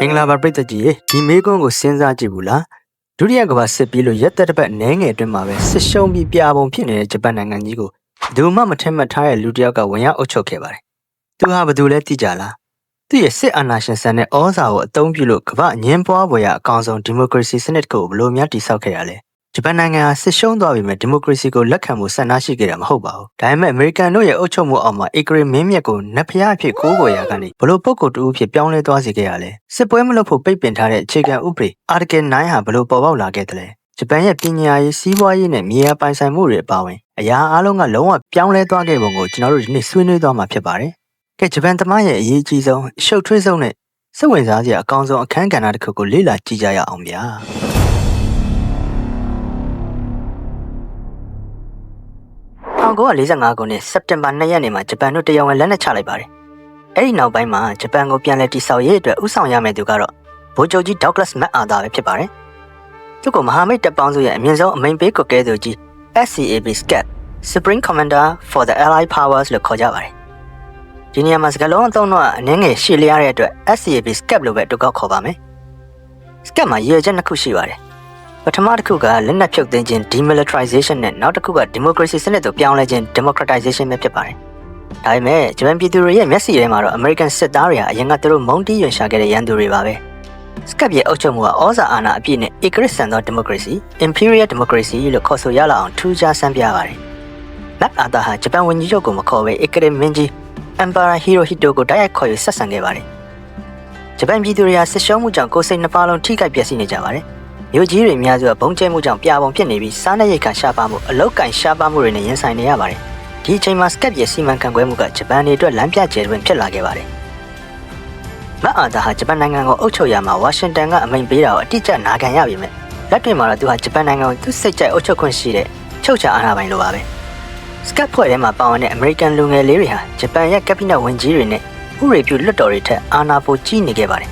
မင်္ဂလာပါပြည်သက်ကြီးရေဒီမေးခွန်းကိုစဉ်းစားကြည့်ဘူးလားဒုတိယကမ္ဘာစစ်ပြီးလို့ရက်သက်တစ်ပတ်နည်းငယ်အတွင်းမှာပဲစစ်ရှုံးပြီးပြာပုံဖြစ်နေတဲ့ဂျပန်နိုင်ငံကြီးကိုဘယ်သူမှမထင်မှတ်ထားတဲ့လူတစ်ယောက်ကဝင်ရောက်အုပ်ချုပ်ခဲ့ပါတယ်သူဟာဘယ်သူလဲသိကြလားသူရဲ့စစ်အာဏာရှင်ဆန်တဲ့ဩဇာကိုအသုံးပြုလို့ကမ္ဘာအငင်းပွားပွဲရအကောင်ဆုံးဒီမိုကရေစီစနစ်ကိုဘယ်လိုများတည်ဆောက်ခဲ့ရလဲ ဂျပန်နိုင်ငံဟာစစ်ရှုံးသွားပြီမဲ့ဒီမိုကရေစီကိုလက်ခံမှုဆန္ဒရှိခဲ့တာမဟုတ်ပါဘူး။ဒါပေမဲ့အမေရိကန်တို့ရဲ့အုပ်ချုပ်မှုအောက်မှာအေဂရီမင်းမြတ်ကိုနတ်ဖျားအဖြစ်ကိုးကွယ်ရာကနေဘလို့ပုဂ္ဂိုလ်တူအဖြစ်ပြောင်းလဲသွားစေခဲ့ရလဲ။စစ်ပွဲမလုပ်ဖို့ပိတ်ပင်ထားတဲ့အခြေခံဥပဒေ Article 9ဟာဘလို့ပေါ်ပေါက်လာခဲ့တယ်လဲ။ဂျပန်ရဲ့ပညာရေးစီးပွားရေးနဲ့မြေယာပိုင်ဆိုင်မှုတွေအပါအဝင်အရာအလုံးကလုံးဝပြောင်းလဲသွားခဲ့ပုံကိုကျွန်တော်တို့ဒီနေ့ဆွေးနွေးသွားမှာဖြစ်ပါတယ်။ကဲဂျပန်သမိုင်းရဲ့အရေးကြီးဆုံးအရှုပ်ထွေးဆုံးနဲ့စိတ်ဝင်စားစရာအကောင်းဆုံးအခန်းကဏ္ဍတစ်ခုကိုလေ့လာကြည့်ကြရအောင်ဗျာ။ 1945ခုနှစ်စက်တင်ဘာ2ရက်နေ့မှာဂျပန်တို့တရားဝင်လက်နက်ချလိုက်ပါတယ်။အဲဒီနောက်ပိုင်းမှာဂျပန်ကိုပြန်လည်တည်ဆောက်ရေးအတွက်ဥဆောင်ရမယ့်သူကတော့ဗိုလ်ချုပ်ကြီးဒေါက်ဂလတ်မက်အာသာပဲဖြစ်ပါတယ်။သူကမဟာမိတ်တပ်ပေါင်းစုရဲ့အမြင့်ဆုံးအမိန်ပေးကွက်ကဲသူကြီး SCAB SCAP Supreme Commander for the Allied Powers လို့ခေါ်ကြပါတယ်။ဒီနေရာမှာစကားလုံးအသုံးတော့အနည်းငယ်ရှေ့လျားတဲ့အတွက် SCAB SCAP လို့ပဲတူကောက်ခေါ်ပါမယ်။ SCAP မှာရည်ရွယ်ချက်နှစ်ခုရှိပါတယ်။ ပထမတစ်ခုကလက်နက်ဖြုတ်သိမ်းခြင်း demilitarization နဲ့နောက်တစ်ခုက democracy စနစ်သို့ပြောင်းလဲခြင်း democratization ပဲဖြစ်ပါတယ်။ဒါပေမဲ့ဂျပန်ပြည်သူတွေရဲ့မျက်စိထဲမှာတော့ American စစ်သားတွေဟာအရင်ကသူတို့မုန်းတီးရွံရှာခဲ့တဲ့ရန်သူတွေပါပဲ။ SCAP ရဲ့အုပ်ချုပ်မှုကဩဇာအာဏာအပြည့်နဲ့ Igris ဆန်သော democracy, imperial democracy လို့ခေါ်ဆိုရလောက်အောင်ထူးခြားဆန်းပြပါတယ်။ Mac Arthur ဟာဂျပန်ဝန်ကြီးချုပ်ကိုမခေါ်ဘဲ Igris မင်းကြီး Emperor Hirohito ကိုတိုက်ရိုက်ခေါ်ယူဆက်ဆံခဲ့ပါတယ်။ဂျပန်ပြည်သူတွေဟာစစ်ရှုံးမှုကြောင့်ကိုယ်စိတ်နှပါလုံးထိခိုက်ပျက်စီးနေကြပါတယ်။ မြို့ကြီးတွေအများစုကဘုံကျဲမှုကြောင့်ပြာပုံဖြစ်နေပြီးစားနပ်ရိက္ခာရှားပါမှုအလောက်ကင်ရှားပါမှုတွေနဲ့ရင်ဆိုင်နေရပါတယ်။ဒီအချိန်မှာစကပ်ရဲ့စီမံခန့်ခွဲမှုကဂျပန်တွေအတွက်လမ်းပြကျယ်တွင်ဖြစ်လာခဲ့ပါတယ်။မအာသာဟာဂျပန်နိုင်ငံကိုအုပ်ချုပ်ရမှာဝါရှင်တန်ကအမိန့်ပေးတာကိုအတိအကျနာခံရပြီမဲ့လက်တွေ့မှာတော့သူဟာဂျပန်နိုင်ငံကိုသူစိတ်ကြိုက်အုပ်ချုပ်ခွင့်ရှိတဲ့ချုပ်ချာအာဏာပိုင်လိုပါပဲ။စကပ်ဖွဲ့ထဲမှာပါဝင်တဲ့အမေရိကန်လူငယ်လေးတွေဟာဂျပန်ရဲ့ကက်ဘိနက်ဝန်ကြီးတွေနဲ့ဥရေပြုလွှတ်တော်တွေထက်အာဏာပိုကြီးနေခဲ့ပါတယ်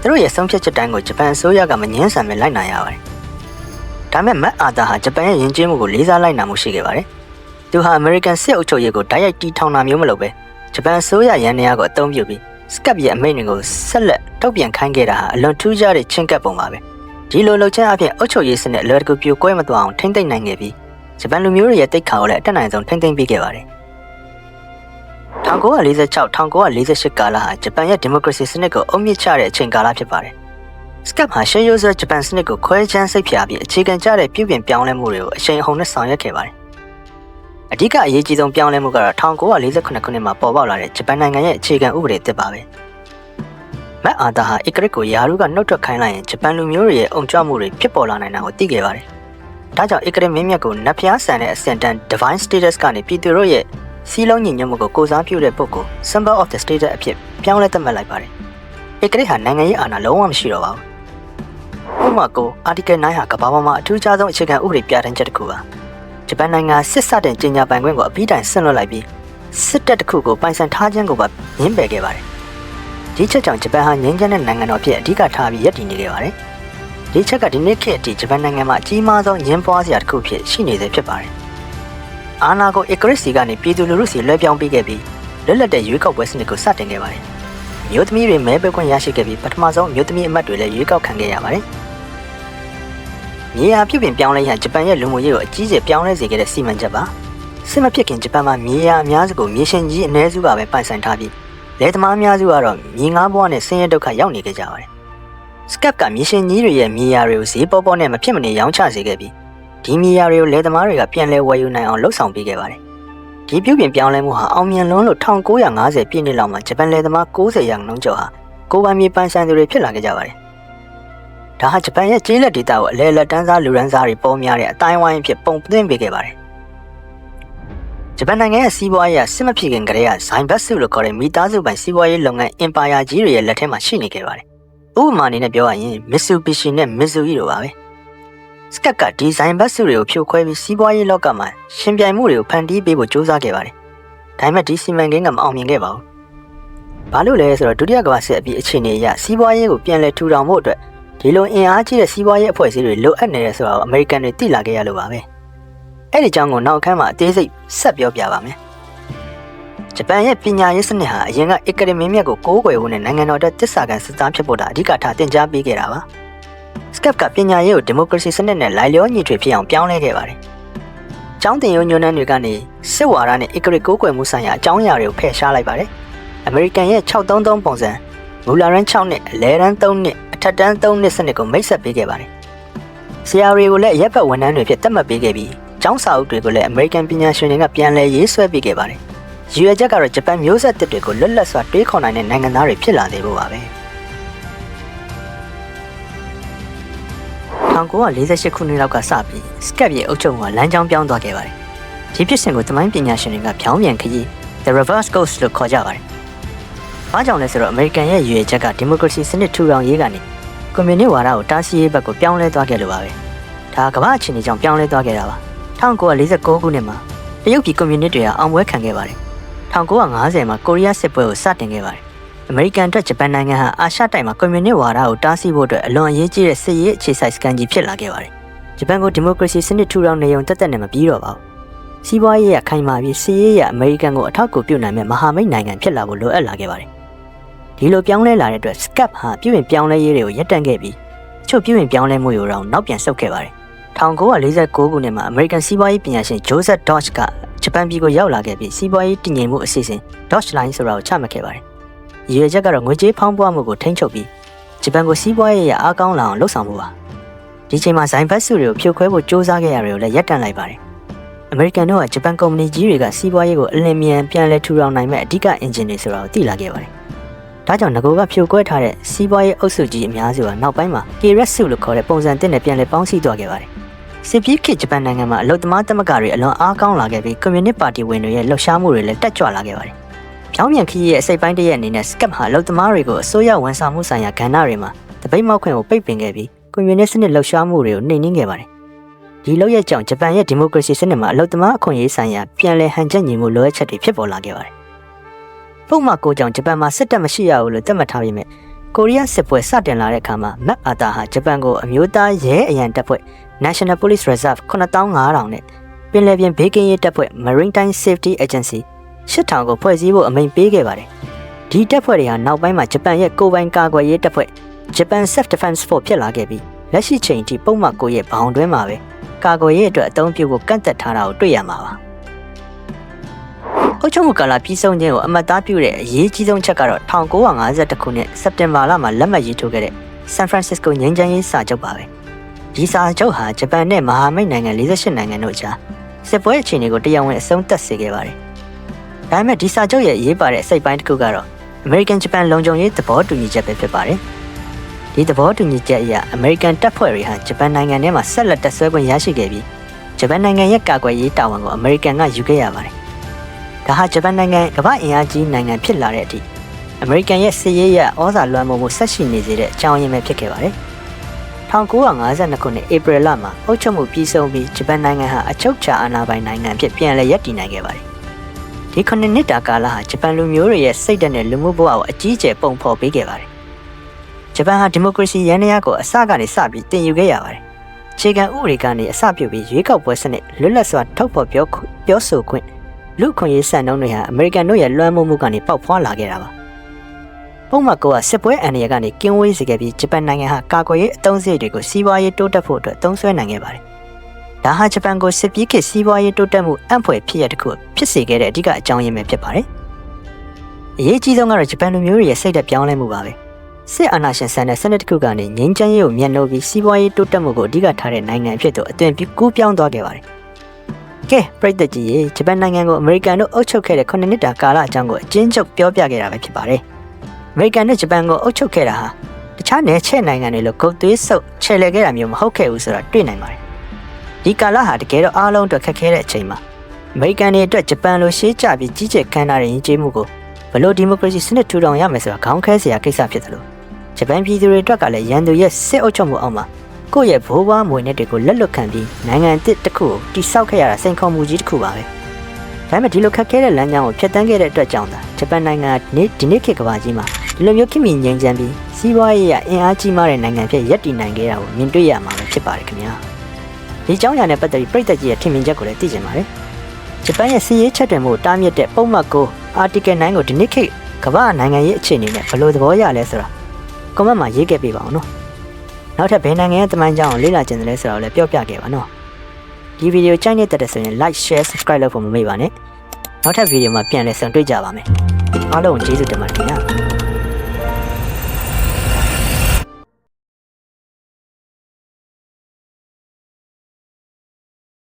သူတို့ရဲ့ဆုံးဖြတ်ချက်တိုင်းကိုဂျပန်အစိုးရကမငင်းဆန်ပဲလိုက်နာရပါတယ်။ဒါပေမဲ့မတ်အာသာဟာဂျပန်ရဲ့ယဉ်ကျေးမှုကိုလေးစားလိုက်နာမှုရှိခဲ့ပါတယ်။သူဟာအမေရိကန်စစ်အုပ်ချုပ်ရေးကိုတိုက်ရိုက်တီထောင်တာမျိုးမလုပ်ပဲဂျပန်အစိုးရရန်နေရာကိုအသုံးပြုပြီးစကပ်ရဲ့အမိန့်တွေကိုဆက်လက်တုတ်ပြန်ခိုင်းခဲ့တာဟာအလွန်ထူးခြားတဲ့ချင်းကပ်ပုံပါပဲ။ဒီလိုလှုပ်ရှားအဖြစ်အုပ်ချုပ်ရေးစနစ်အလွယ်တကူပြိုကွဲမသွားအောင်ထိမ့်သိမ့်နိုင်ခဲ့ပြီးဂျပန်လူမျိုးတွေရဲ့တိတ်ခါကိုလည်းအတက်နိုင်ဆုံးထိမ့်သိမ့်ပေးခဲ့ပါတယ်။ 1946-1948ကာလဟာဂျပန်ရဲ့ဒီမိုကရေစီစနစ်ကိုအုံမြင့်ချတဲ့အချိန်ကာလဖြစ်ပါတယ်။ SCAP ဟာရှေးရိုးစွဲဂျပန်စနစ်ကိုခွဲခြမ်းစိတ်ဖြာပြီးအခြေခံကျတဲ့ပြုပြင်ပြောင်းလဲမှုတွေကိုအချိန်အဟုန်နဲ့ဆောင်ရွက်ခဲ့ပါတယ်။အဓိကအရေးကြီးဆုံးပြောင်းလဲမှုကတော့1948ခုနှစ်မှာပေါ်ပေါက်လာတဲ့ဂျပန်နိုင်ငံရဲ့အခြေခံဥပဒေသစ်ပါပဲ။မက်အာသာဟာအီကရစ်ကိုယာရုကနှုတ်ထွက်ခိုင်းလိုက်ရင်ဂျပန်လူမျိုးတွေရဲ့အုံကြွမှုတွေဖြစ်ပေါ်လာနိုင်တာကိုသိခဲ့ပါတယ်။ဒါကြောင့်အီကရစ်မင်းမြတ်ကိုနတ်ဖျားဆန်တဲ့အစင်တန် divine status ကနေပြည်သူတို့ရဲ့ စီးလုံးညီညွတ်မှုကိုကိုစားပြုတဲ့ပုဂ္ဂိုလ် symbol of the state အဖြစ်ပြောင်းလဲသတ်မှတ်လိုက်ပါတယ်။ဧကရိဟာနိုင်ငံရေးအာဏာလုံးဝမရှိတော့ပါဘူး။ဥပမာကို Article 9ဟာကမ္ဘာပေါ်မှာအထူးခြားဆုံးအခြေခံဥပဒေပြဋ္ဌာန်းချက်တစ်ခုပါ။ဂျပန်နိုင်ငံစစ်စတဲ့ကြီးညာပိုင်ခွင့်ကိုအပြီးတိုင်ဆင့်လွှတ်လိုက်ပြီးစစ်တပ်တစ်ခုကိုပိုင်ဆိုင်ထားခြင်းကိုပါညှင်းပယ်ခဲ့ပါတယ်။ဒီချက်ကြောင့်ဂျပန်ဟာငြိမ်းချမ်းတဲ့နိုင်ငံတော်ဖြစ်အဓိကထားပြီးရည်တည်နေခဲ့ပါတယ်။ဒီချက်ကဒီနေ့ခေတ်အထိဂျပန်နိုင်ငံမှာအကြီးမားဆုံးရင်းပွားစရာတစ်ခုဖြစ်ရှိနေသေးဖြစ်ပါတယ်။ အာနာကိုအကရစ်စီကနေပြည်သူလူထုစီလွှဲပြောင်းပေးခဲ့ပြီးလွတ်လပ်တဲ့ရွေးကောက်ပွဲစနစ်ကိုစတင်ခဲ့ပါတယ်။မြို့သမီးတွေမဲပေးခွင့်ရရှိခဲ့ပြီးပထမဆုံးမြို့သမီးအမတ်တွေလည်းရွေးကောက်ခံခဲ့ရပါတယ်။မြေယာပြုပြင်ပြောင်းလဲရန်ဂျပန်ရဲ့လူမှုရေးကိုအကြီးအကျယ်ပြောင်းလဲစေခဲ့တဲ့စီမံချက်ပါ။စစ်မဖြစ်ခင်ဂျပန်မှာမြေယာအများစုကိုမြေရှင်ကြီးအ ਨੇ စုကပဲပိုင်ဆိုင်ထားပြီးလယ်သမားအများစုကတော့မြေငါးဘဝနဲ့ဆင်းရဲဒုက္ခရောက်နေကြကြပါတယ်။စကပ်ကမြေရှင်ကြီးတွေရဲ့မြေယာတွေကိုဈေးပေါပေါနဲ့မဖြစ်မနေရောင်းချစေခဲ့ပြီး ဒီမြေယာတွေကိုလယ်သမားတွေကပြန်လဲဝယ်ယူနိုင်အောင်လှုပ်ဆောင်ပေးခဲ့ပါတယ်။ဒီပြုပြင်ပြောင်းလဲမှုဟာအောင်မြင်လွန်းလို့1950ပြည့်နှစ်လောက်မှာဂျပန်လယ်သမား90ရာခိုင်နှုန်းကျော်ဟာကိုယ်ပိုင်မြေပိုင်ဆိုင်သူတွေဖြစ်လာခဲ့ကြပါတယ်။ဒါဟာဂျပန်ရဲ့ကျေးလက်ဒေသကိုအလဲလက်တန်းစားလူရန်စားတွေပေါ်များတဲ့အတိုင်းဝိုင်းအဖြစ်ပုံသွင်းပေးခဲ့ပါတယ်။ဂျပန်နိုင်ငံရဲ့စီးပွားရေးစစ်မဖြစ်ခင်ကတည်းကဇိုင်ဘတ်စုလို့ခေါ်တဲ့မိသားစုပိုင်စီးပွားရေးလုပ်ငန်းအင်ပါယာကြီးတွေရဲ့လက်ထဲမှာရှိနေခဲ့ပါတယ်။ဥပမာအနေနဲ့ပြောရရင် Mitsubishi နဲ့ Mitsubishi တို့ပါပဲ။ စကတ်ကဒီဇိုင်ဘတ်စုတွေကိုဖြိုခွဲပြီးစီးပွားရေးလောကမှာရှင်ပြိုင်မှုတွေကိုဖန်တီးပေးဖို့ကြိုးစားခဲ့ပါတယ်။ဒါပေမဲ့ဒီစီမံကိန်းကမအောင်မြင်ခဲ့ပါဘူး။ဘာလို့လဲဆိုတော့ဒုတိယကမ္ဘာစစ်အပြီးအခြေအနေအရစီးပွားရေးကိုပြန်လည်ထူထောင်ဖို့အတွက်ဒီလိုအင်အားကြီးတဲ့စီးပွားရေးအဖွဲ့အစည်းတွေလိုအပ်နေတယ်ဆိုတာကိုအမေရိကန်တွေသိလာခဲ့ရလို့ပါပဲ။အဲ့ဒီကြောင့်ကိုနောက်အခန်းမှာအသေးစိတ်ဆက်ပြောပြပါမယ်။ဂျပန်ရဲ့ပညာရေးစနစ်ဟာအရင်ကဧကရာမင်းမြတ်ကိုကိုးကွယ်ဖို့နဲ့နိုင်ငံတော်အတွက်တစ္ဆာကန်စစ်သားဖြစ်ဖို့တာအဓိကထားတင် जा ပေးခဲ့တာပါ။ SCAP ကပညာရေးကိုဒီမိုကရေစီစနစ်နဲ့လိုက်လျောညီထွေဖြစ်အောင်ပြောင်းလဲခဲ့ပါတယ်။ကျောင်းတင်ရုံညွန်းနှန်းတွေကနေစစ်ဝါဒနဲ့ဧကရာကိုးကွယ်မှုဆိုင်ရာအကြောင်းအရာတွေကိုဖယ်ရှားလိုက်ပါတယ်။အမေရိကန်ရဲ့633ပုံစံမူလာရန်6နှစ်အလဲရန်3နှစ်အထက်တန်း3နှစ်စနစ်ကိုမိတ်ဆက်ပေးခဲ့ပါတယ်။ဆရာတွေကိုလည်းရပ်ဘက်ဝန်ထမ်းတွေဖြစ်သတ်မှတ်ပေးခဲ့ပြီးကျောင်းစာအုပ်တွေကိုလည်းအမေရိကန်ပညာရှင်တွေကပြန်လည်ရေးဆွဲပေးခဲ့ပါတယ်။ရည်ရွယ်ချက်ကတော့ဂျပန်မျိုးဆက်တစ်တွေကိုလွတ်လပ်စွာတွေးခေါ်နိုင်တဲ့နိုင်ငံသားတွေဖြစ်လာသေးဖို့ပါပဲ။ 1948ခုနှစ်လောက်ကစပြီးစကပ်ရဲ့အုပ်ချုပ်မှုကလမ်းကြောင်းပြောင်းသွားခဲ့ပါတယ်။ဒီဖြစ်စဉ်ကိုသမိုင်းပညာရှင်တွေကဖြောင်းပြန်ခရီး The Reverse Coast လို့ခေါ်ကြပါတယ်။ဘာကြောင့်လဲဆိုတော့အမေရိကန်ရဲ့ရည်ရွယ်ချက်ကဒီမိုကရေစီစနစ်ထူထောင်ရေးကနေကွန်မြူနစ်ဝါဒကိုတားဆီးရေးဘက်ကိုပြောင်းလဲသွားခဲ့လို့ပါပဲ။ဒါကမ္ဘာအခြေအနေကြောင့်ပြောင်းလဲသွားခဲ့တာပါ။1949ခုနှစ်မှာတရုတ်ပြည်ကွန်မြူနစ်တွေကအောင်ပွဲခံခဲ့ပါတယ်။1950မှာကိုရီးယားစစ်ပွဲကိုစတင်ခဲ့ပါတယ်။ အမေရိကန်အတွက်ဂျပန်နိုင်ငံဟာအာရှတိုက်မှာကွန်မြူနစ်ဝါဒကိုတားဆီးဖို့အတွက်အလွန်အရေးကြီးတဲ့စစ်ရေးအခြေစိုက်စကန်ကြီးဖြစ်လာခဲ့ပါတယ်။ဂျပန်ကိုဒီမိုကရေစီစနစ်ထူထောင်နေုံတက်တက်နဲ့မပြီးတော့ပါဘူး။စီးပွားရေးရခိုင်မာပြီးစစ်ရေးရအမေရိကန်ကိုအထောက်အကူပြုနိုင်မဲ့မဟာမိတ်နိုင်ငံဖြစ်လာဖို့လိုအပ်လာခဲ့ပါတယ်။ဒီလိုပြောင်းလဲလာတဲ့အတွက် SCAP ဟာပြုပြင်ပြောင်းလဲရေးတွေကိုရပ်တန့်ခဲ့ပြီးချုပ်ပြုပြင်ပြောင်းလဲမှုတွေကိုတော့နောက်ပြန်ဆုတ်ခဲ့ပါတယ်1949ခုနှစ်မှာ American စီးပွားရေးပညာရှင် Joseph Dodge ကဂျပန်ပြည်ကိုရောက်လာခဲ့ပြီးစီးပွားရေးတည်ငြိမ်မှုအစီအစဉ် Dodge Line ဆိုတာကိုချမှတ်ခဲ့ပါတယ်။ ရည်ရွယ်ချက်ကတော့ငွေကြေးဖောင်းပွားမှုကိုထိန်းချုပ်ပြီးဂျပန်ကိုစီးပွားရေးရအားကောင်းလာအောင်လှုပ်ဆောင်မှုပါ။ဒီချိန်မှာဇိုင်ဘတ်စုတွေကိုဖြိုခွဲဖို့စ조사ခဲ့ရတွေကိုလည်းရပ်တန့်လိုက်ပါတယ်။ American တို့ကဂျပန်ကုမ္ပဏီကြီးတွေကစီးပွားရေးကိုအလင်းမြန်ပြန်လည်ထူထောင်နိုင်မဲ့အဓိကအင်ဂျင်တွေဆိုတာကိုသိလာခဲ့ပါတယ်။ဒါကြောင့်ငကိုကဖြိုခွဲထားတဲ့စီးပွားရေးအုပ်စုကြီးအများစုကနောက်ပိုင်းမှာ KRS စုလို့ခေါ်တဲ့ပုံစံတစ်နဲ့ပြန်လည်ပေါင်းစည်းသွားခဲ့ပါတယ်။စစ်ပြေးခေတ်ဂျပန်နိုင်ငံမှာအလုသမားသမဂ္ဂတွေအလွန်အားကောင်းလာခဲ့ပြီးကွန်မြူနစ်ပါတီဝင်တွေရဲ့လှုပ်ရှားမှုတွေလည်းတက်ကြွလာခဲ့ပါတယ်။ ပြောင်းပြန်ခရီးရဲ့အစိပ်ပိုင်းတစ်ရက်အနေနဲ့ SCAP ဟာအလုသမားတွေကိုအစိုးရဝန်ဆောင်မှုဆိုင်ရာကဏ္ဍတွေမှာတပိတ်မောက်ခွင့်ကိုပိတ်ပင်ခဲ့ပြီးကွန်မြူနစ်စနစ်လှုပ်ရှားမှုတွေကိုနှိမ်နင်းခဲ့ပါတယ်။ဒီလောက်ရဲ့ကြောင့်ဂျပန်ရဲ့ဒီမိုကရေစီစနစ်မှာအလုသမားအခွင့်အရေးဆိုင်ရာပြန်လည်ဟန်ချက်ညီမှုလိုအပ်ချက်တွေဖြစ်ပေါ်လာခဲ့ပါတယ်။ပုံမှန်ကိုကြောင့်ဂျပန်မှာစစ်တပ်မရှိရဘူးလို့သတ်မှတ်ထားပေမဲ့ကိုရီးယားစစ်ပွဲစတင်လာတဲ့အခါမှာမက်အာတာဟာဂျပန်ကိုအမျိုးသားရဲအရန်တပ်ဖွဲ့ National Police Reserve 9500နဲ့ပင်လယ်ပြင်ဘေးကင်းရေးတပ်ဖွဲ့ Maritime Safety Agency 8000ကိုဖွဲ့စည်းဖို့အမိန့်ပေးခဲ့ပါတယ်။ဒီတပ်ဖွဲ့တွေဟာနောက်ပိုင်းမှာဂျပန်ရဲ့ကိုယ်ပိုင်ကာကွယ်ရေးတပ်ဖွဲ့ Japan Self Defense Force ဖြစ်လာခဲ့ပြီးလက်ရှိချိန်ထိပုံမှန်ကိုရဲ့ဘောင်တွင်းမှာပဲကာကွယ်ရေးအတွက်အသုံးပြုဖို့ကန့်သက်ထားတာကိုတွေ့ရမှာပါ။အုတ်ချုံမူကာလာပြီးဆုံးခြင်းကိုအမတ်သားပြုတဲ့အရေးကြီးဆုံးချက်ကတော့1952ခုနှစ်စက်တင်ဘာလမှာလက်မှတ်ရေးထိုးခဲ့တဲ့ San Francisco ငြိမ်းချမ်းရေးစာချုပ်ပါပဲ။ဒီစာချုပ်ဟာဂျပန်နဲ့မဟာမိတ်နိုင်ငံ48နိုင်ငံတို့ကြားစစ်ပွဲအခြေအနေကိုတရားဝင်အဆုံးသတ်စေခဲ့ပါတယ်။ ဒါပေမဲ့ဒီစာချုပ်ရဲ့အရေးပါတဲ့အစိတ်ပိုင်းတစ်ခုကတော့ American Japan လုံခြုံရေးသဘောတူညီချက်ပဲဖြစ်ပါတယ်။ဒီသဘောတူညီချက်အရ American တပ်ဖွဲ့တွေဟာဂျပန်နိုင်ငံထဲမှာဆက်လက်တပ်ဆွဲခွင့်ရရှိခဲ့ပြီးဂျပန်နိုင်ငံရဲ့ကာကွယ်ရေးတာဝန်ကို American ကယူခဲ့ရပါတယ်။ဒါဟာဂျပန်နိုင်ငံကမ္ဘာအင်အားကြီးနိုင်ငံဖြစ်လာတဲ့အထိ American ရဲ့စစ်ရေးရဩဇာလွှမ်းမိုးမှုဆက်ရှိနေစေတဲ့အကြောင်းရင်းပဲဖြစ်ခဲ့ပါတယ်။1952ခုနှစ်ဧပြီလမှာအုပ်ချုပ်မှုပြီးဆုံးပြီးဂျပန်နိုင်ငံဟာအချုပ်ချာအာဏာပိုင်နိုင်ငံဖြစ်ပြန်လည်ရပ်တည်နိုင်ခဲ့ပါတယ်။ ဒီခုနှစ်တာကာလဟာဂျပန်လူမျိုးတွေရဲ့စိတ်ဓာတ်နဲ့လူမှုဘဝကိုအကြီးအကျယ်ပုံဖော်ပေးခဲ့ပါတယ်။ဂျပန်ဟာဒီမိုကရေစီရန်ရာကိုအစကနေစပြီးတင်ယူခဲ့ရပါတယ်။ခြေခံဥပဒေကနေအစပြုပြီးရွေးကောက်ပွဲစနစ်လွတ်လပ်စွာထုတ်ဖော်ပြောပြောဆိုခွင့်လူခွင့်ရေးစံနှုန်းတွေဟာအမေရိကန်တို့ရဲ့လွှမ်းမိုးမှုကနေပေါက်ဖွာလာခဲ့တာပါပုံမှန်ကောကစစ်ပွဲအန္တရာယ်ကနေကင်းဝေးစေခဲ့ပြီးဂျပန်နိုင်ငံဟာကာကွယ်ရေးအသုံးစရိတ်တွေကိုစီးပွားရေးတိုးတက်ဖို့အတွက်သုံးစွဲနိုင်ခဲ့ပါတယ်။ ဒါဟာဂျပန်ကိုစစ်ပြေးခေတ်စီးပွားရေးတိုးတက်မှုအံ့ဖွယ်ဖြစ်ရတဲ့ခုဖြစ်စေခဲ့တဲ့အဓိကအကြောင်းရင်းပဲဖြစ်ပါတယ်။အရေးကြီးဆုံးကတော့ဂျပန်လူမျိုးတွေရဲ့စိတ်ဓာတ်ပြောင်းလဲမှုပါပဲ။စစ်အာဏာရှင်ဆန်တဲ့စနစ်တစ်ခုကနေငြိမ်းချမ်းရေးကိုမျက်နှိုးပြီးစီးပွားရေးတိုးတက်မှုကိုအဓိကထားတဲ့နိုင်ငံအဖြစ်သို့အသွင်ကူးပြောင်းသွားခဲ့ပါတယ်။ကဲပြည်သက်ကြီးရေဂျပန်နိုင်ငံကိုအမေရိကန်တို့အုပ်ချုပ်ခဲ့တဲ့9နှစ်တာကာလအကြောင်းကိုအကျဉ်းချုပ်ပြောပြခဲ့တာပဲဖြစ်ပါတယ်။အမေရိကန်နဲ့ဂျပန်ကိုအုပ်ချုပ်ခဲ့တာဟာတခြားနယ်ချဲ့နိုင်ငံတွေလိုဂုတ်သွေးဆုပ်ချဲ့လဲခဲ့တာမျိုးမဟုတ်ခဲ့ဘူးဆိုတာတွေ့နိုင်ပါတယ်။ ဒီကာလဟာတကယ်တော့အားလုံးအတွက်ခက်ခဲတဲ့အချိန်မှာအမေရိကန်တွေအတွက်ဂျပန်လိုရှေးကျပြီးကြီးကျယ်ခမ်းနားတဲ့ယဉ်ကျေးမှုကိုဘလို့ဒီမိုကရေစီစနစ်ထူထောင်ရမယ်ဆိုတာခေါင်းခဲစရာကိစ္စဖြစ်သလိုဂျပန်ပြည်သူတွေအတွက်ကလည်းရန်သူရဲ့စစ်အုပ်ချုပ်မှုအောက်မှာကိုယ့်ရဲ့ဘိုးဘွားမွေနဲ့တွေကိုလက်လွတ်ခံပြီးနိုင်ငံတစ်တစ်ခုကိုတိစောက်ခဲ့ရတာစိန်ခေါ်မှုကြီးတစ်ခုပါပဲ။ဒါပေမဲ့ဒီလိုခက်ခဲတဲ့လမ်းကြောင်းကိုဖျက်ဆီးခဲ့တဲ့အတွက်ကြောင့်သာဂျပန်နိုင်ငံဒီဒီနေ့ခေတ်ကမ္ဘာကြီးမှာဒီလိုမျိုးခင်မင်ငြိမ်းချမ်းပြီးစီးပွားရေးအင်အားကြီးမားတဲ့နိုင်ငံဖြစ်ရပ်တည်နိုင်ခဲ့တာကိုမြင်တွေ့ရမှာပဲဖြစ်ပါတယ်ခင်ဗျာ ဒီအကြောင်းအရာနဲ့ပတ်သက်ပြီးပြည်သက်ကြီးရဲ့ထင်မြင်ချက်ကိုလည်းသိချင်ပါတယ်ဂျပန်ရဲ့စီးရေးချက်တင်မှုတားမြစ်တဲ့ပုံမှန်ကို Article 9ကိုဒီနေ့ခေတ်ကမ္ဘာနိုင်ငံရေးအခြေအနေနဲ့ဘယ်လိုသဘောရလဲဆိုတာ comment မှာရေးခဲ့ပေးပါအောင်နော်နောက်ထပ်ဘယ်နိုင်ငံရဲ့တမန်ကြောင်းကိုလေ့လာကျင်တယ်လဲဆိုတာကိုလည်းပြောပြခဲ့ပါနော်ဒီဗီဒီယိုကြိုက်နေတဲ့တဲ့ဆိုရင် like share subscribe လုပ်ဖို့မမေ့ပါနဲ့နောက်ထပ်ဗီဒီယိုမှာပြန်လည်ဆုံတွေ့ကြပါမယ်အားလုံးကျေးဇူးတင်ပါတယ်ခင်ဗျာ